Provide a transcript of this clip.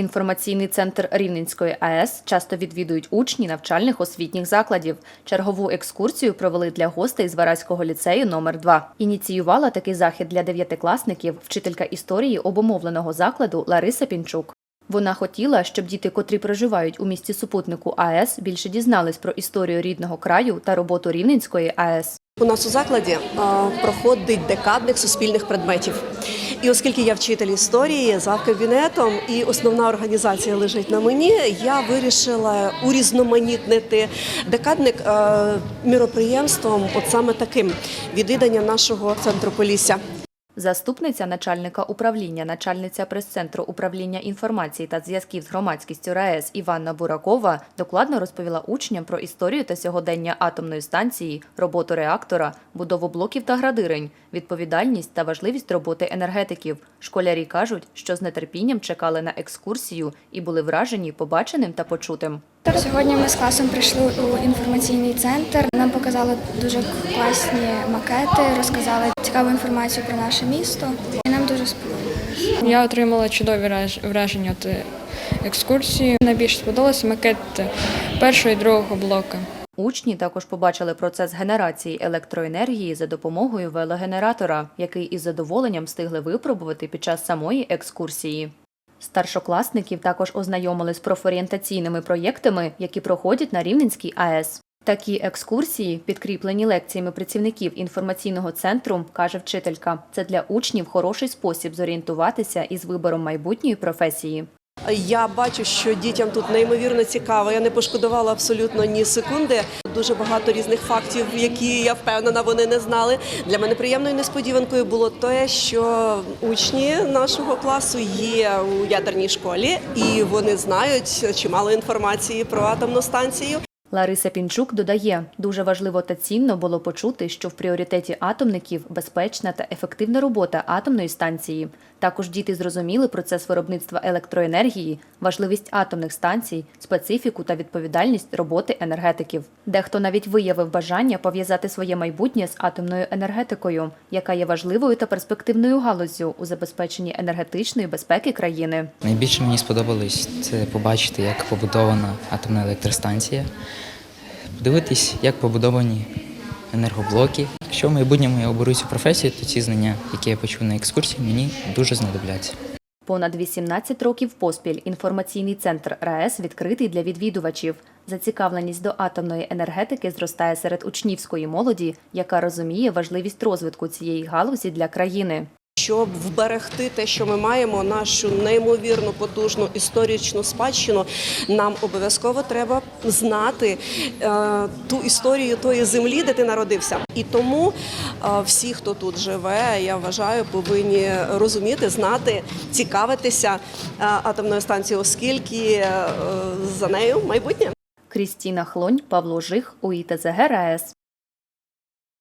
Інформаційний центр Рівненської АЕС часто відвідують учні навчальних освітніх закладів. Чергову екскурсію провели для гостей з Вараського ліцею номер 2 Ініціювала такий захід для дев'ятикласників вчителька історії обумовленого закладу Лариса Пінчук. Вона хотіла, щоб діти, котрі проживають у місті супутнику АЕС, більше дізнались про історію рідного краю та роботу Рівненської АЕС. У нас у закладі проходить декадник суспільних предметів. І оскільки я вчитель історії за кабінетом і основна організація лежить на мені, я вирішила урізноманітнити декадник міроприємством, от саме таким відвідання нашого центру Полісся. Заступниця начальника управління, начальниця прес-центру управління інформації та зв'язків з громадськістю РаЕС Іванна Буракова докладно розповіла учням про історію та сьогодення атомної станції, роботу реактора, будову блоків та градирень, відповідальність та важливість роботи енергетиків. Школярі кажуть, що з нетерпінням чекали на екскурсію і були вражені побаченим та почутим. Сьогодні ми з класом прийшли у інформаційний центр. Нам показали дуже класні макети, розказали цікаву інформацію про наше місто. І нам дуже сподобалось. Я отримала чудові враження від екскурсії. Найбільше сподобався макет першого і другого блока. Учні також побачили процес генерації електроенергії за допомогою велогенератора, який із задоволенням встигли випробувати під час самої екскурсії. Старшокласників також ознайомили з профорієнтаційними проєктами, які проходять на Рівненській АЕС. Такі екскурсії, підкріплені лекціями працівників інформаційного центру, каже вчителька, це для учнів хороший спосіб зорієнтуватися із вибором майбутньої професії. Я бачу, що дітям тут неймовірно цікаво. Я не пошкодувала абсолютно ні секунди. Дуже багато різних фактів, які я впевнена, вони не знали. Для мене приємною несподіванкою було те, що учні нашого класу є у ядерній школі, і вони знають чимало інформації про атомну станцію. Лариса Пінчук додає, дуже важливо та цінно було почути, що в пріоритеті атомників безпечна та ефективна робота атомної станції. Також діти зрозуміли процес виробництва електроенергії, важливість атомних станцій, специфіку та відповідальність роботи енергетиків. Дехто навіть виявив бажання пов'язати своє майбутнє з атомною енергетикою, яка є важливою та перспективною галуззю у забезпеченні енергетичної безпеки країни. Найбільше мені сподобалось це побачити, як побудована атомна електростанція, подивитись, як побудовані енергоблоки. Якщо в майбутньому я оберу цю професію, то ці знання, які я почув на екскурсії, мені дуже знадобляться. Понад 18 років поспіль інформаційний центр РаЕС відкритий для відвідувачів. Зацікавленість до атомної енергетики зростає серед учнівської молоді, яка розуміє важливість розвитку цієї галузі для країни. Щоб вберегти те, що ми маємо, нашу неймовірну потужну історичну спадщину, нам обов'язково треба знати е, ту історію тої землі, де ти народився. І тому е, всі, хто тут живе, я вважаю, повинні розуміти, знати, цікавитися е, атомною станцією, оскільки за нею майбутнє. Крістіна Хлонь, Павло Жих, УІТЗГ РаЕС.